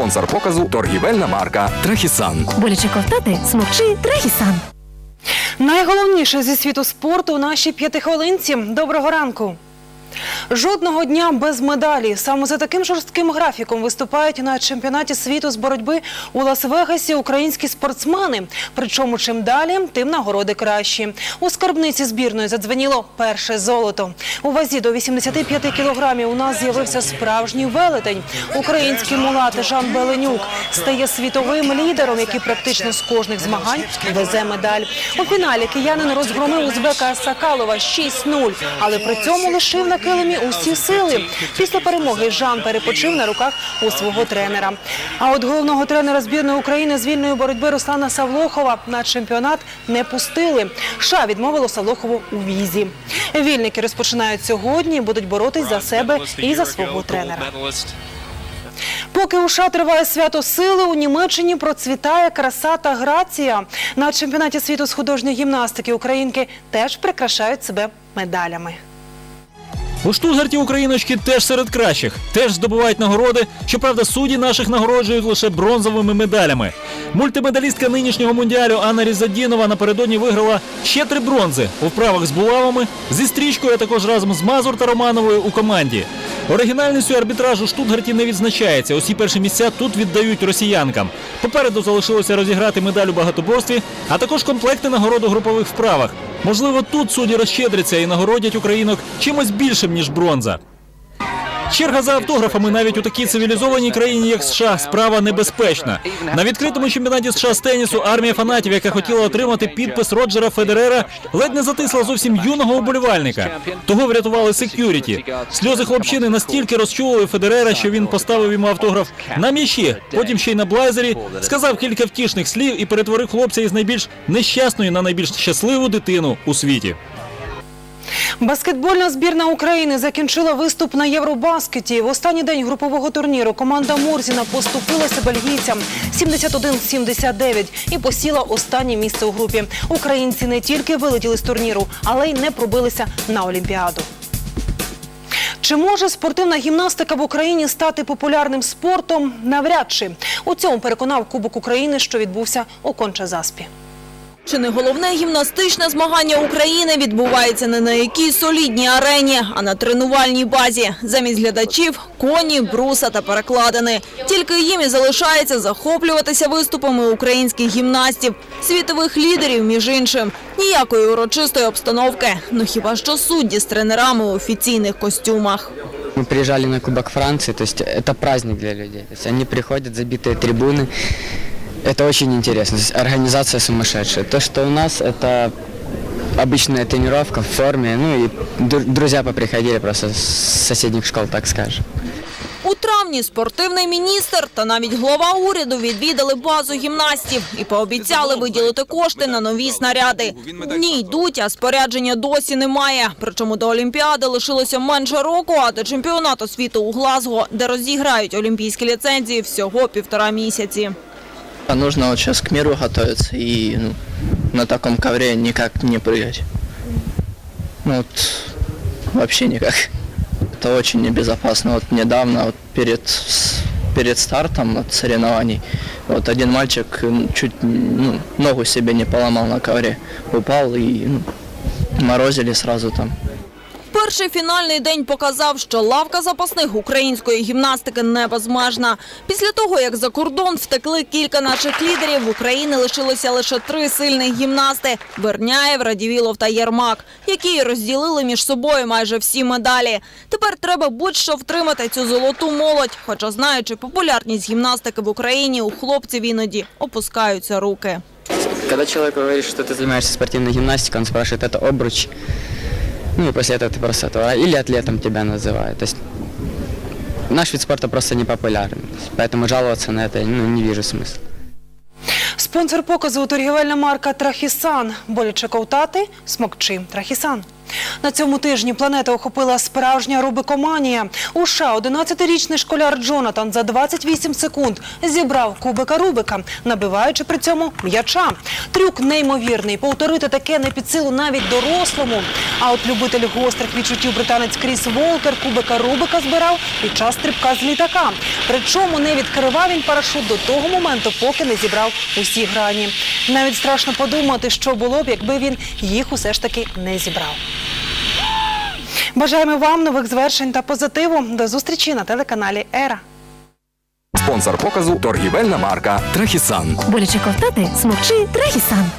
Спонсор показу торгівельна марка Трахісан. Боляче ковтати, смокчи Трахісан. Найголовніше зі світу спорту у нашій п'ятихвилинці. Доброго ранку. Жодного дня без медалі. Саме за таким жорстким графіком виступають на чемпіонаті світу з боротьби у Лас-Вегасі українські спортсмени. Причому чим далі, тим нагороди кращі. У скарбниці збірної задзвеніло перше золото. У вазі до 85 кілограмів у нас з'явився справжній велетень. Український мулат Жан Беленюк стає світовим лідером, який практично з кожних змагань везе медаль. У фіналі киянин розгромив узбека Сакалова 6-0, але при цьому лишив на килимі усі сили. Після перемоги Жан перепочив на руках у свого тренера. А от головного тренера збірної України з вільної боротьби Руслана Савлохова на чемпіонат не пустили. США відмовило Савлохову у візі. Вільники розпочинають сьогодні, будуть боротись за себе і за свого тренера. Поки у США триває свято сили, у Німеччині процвітає краса та грація. На чемпіонаті світу з художньої гімнастики українки теж прикрашають себе медалями. У Штутгарті україночки теж серед кращих, теж здобувають нагороди. Щоправда, судді наших нагороджують лише бронзовими медалями. Мультимедалістка нинішнього мундіалю Анна Різадінова напередодні виграла ще три бронзи у вправах з булавами, зі стрічкою, а також разом з Мазур та Романовою у команді. Оригінальністю арбітражу Штутгарті не відзначається. Усі перші місця тут віддають росіянкам. Попереду залишилося розіграти медаль у багатоборстві, а також комплекти нагород групових вправах. Можливо, тут судді розщедряться і нагородять українок чимось більшим ніж бронза. Черга за автографами навіть у такій цивілізованій країні, як США, справа небезпечна. На відкритому чемпіонаті США з тенісу армія фанатів, яка хотіла отримати підпис Роджера Федерера, ледь не затисла зовсім юного уболівальника. Того врятували секюріті. Сльози хлопчини настільки розчулили Федерера, що він поставив йому автограф на м'ячі, потім ще й на блайзері, сказав кілька втішних слів і перетворив хлопця із найбільш нещасної на найбільш щасливу дитину у світі. Баскетбольна збірна України закінчила виступ на Євробаскеті. В останній день групового турніру команда Мурзіна поступилася бельгійцям 71-79 і посіла останнє місце у групі. Українці не тільки вилетіли з турніру, але й не пробилися на Олімпіаду. Чи може спортивна гімнастика в Україні стати популярним спортом? Навряд чи. У цьому переконав Кубок України, що відбувся у Конча-Заспі. Чи не головне гімнастичне змагання України відбувається не на якій солідній арені, а на тренувальній базі. Замість глядачів – коні, бруса та перекладини. Тільки їм і залишається захоплюватися виступами українських гімнастів, світових лідерів, між іншим. Ніякої урочистої обстановки, ну хіба що судді з тренерами у офіційних костюмах. Мы приезжали на Кубок Франции, то есть это праздник для людей. То есть они приходят, забитые трибуны. Это очень интересно. То есть организация сумасшедшая. То, что у нас, это обычная тренировка в форме. Ну и дру- друзья поприходили просто с соседних школ, так скажем. У травні спортивний міністр та навіть глава уряду відвідали базу гімнастів і пообіцяли виділити кошти на нові снаряди. Дні йдуть, а спорядження досі немає. Причому до Олімпіади лишилося менше року, а до чемпіонату світу у Глазго, де розіграють олімпійські ліцензії, всього півтора місяці. А Нужно вот сейчас к миру готовиться и ну, на таком ковре никак не прыгать. Ну вот вообще никак. Это очень небезопасно. Вот недавно вот перед, перед стартом от соревнований вот один мальчик чуть ну, ногу себе не поломал на ковре. Упал и ну, морозили сразу там. Перший фінальний день показав, що лавка запасних української гімнастики не безмежна. Після того, як за кордон втекли кілька наших лідерів, в Україні лишилося лише три сильних гімнасти – Верняєв, Радівілов та Єрмак, які розділили між собою майже всі медалі. Тепер треба будь-що втримати цю золоту молодь, хоча знаючи популярність гімнастики в Україні, у хлопців іноді опускаються руки. Когда человек говорит, что ты занимаешься спортивной гимнастикой, он спрашивает, это обруч. Ну и после этого ты просто этого, или атлетом тебя называют. То есть наш вид спорта просто не популярен. Поэтому жаловаться на это ну, не вижу смысла. Спонсор показу торгівельна марка Трахісан. Боляче ковтати, смокчи Трахісан. На цьому тижні планета охопила справжня рубикоманія. У США 11-річний школяр Джонатан за 28 секунд зібрав кубика Рубика, набиваючи при цьому м'яча. Трюк неймовірний. Повторити таке не під силу навіть дорослому. А от любитель гострих відчуттів британець Кріс Волкер кубика Рубика збирав під час стрибка з літака. Причому не відкривав він парашут до того моменту, поки не зібрав усі грані. Навіть страшно подумати, що було б, якби він їх усе ж таки не зібрав. Бажаємо вам нових звершень та позитиву. До зустрічі на телеканалі Ера. Спонсор показу торгівельна марка Трахісан. Боляче ковтати, смокчи Трехісан.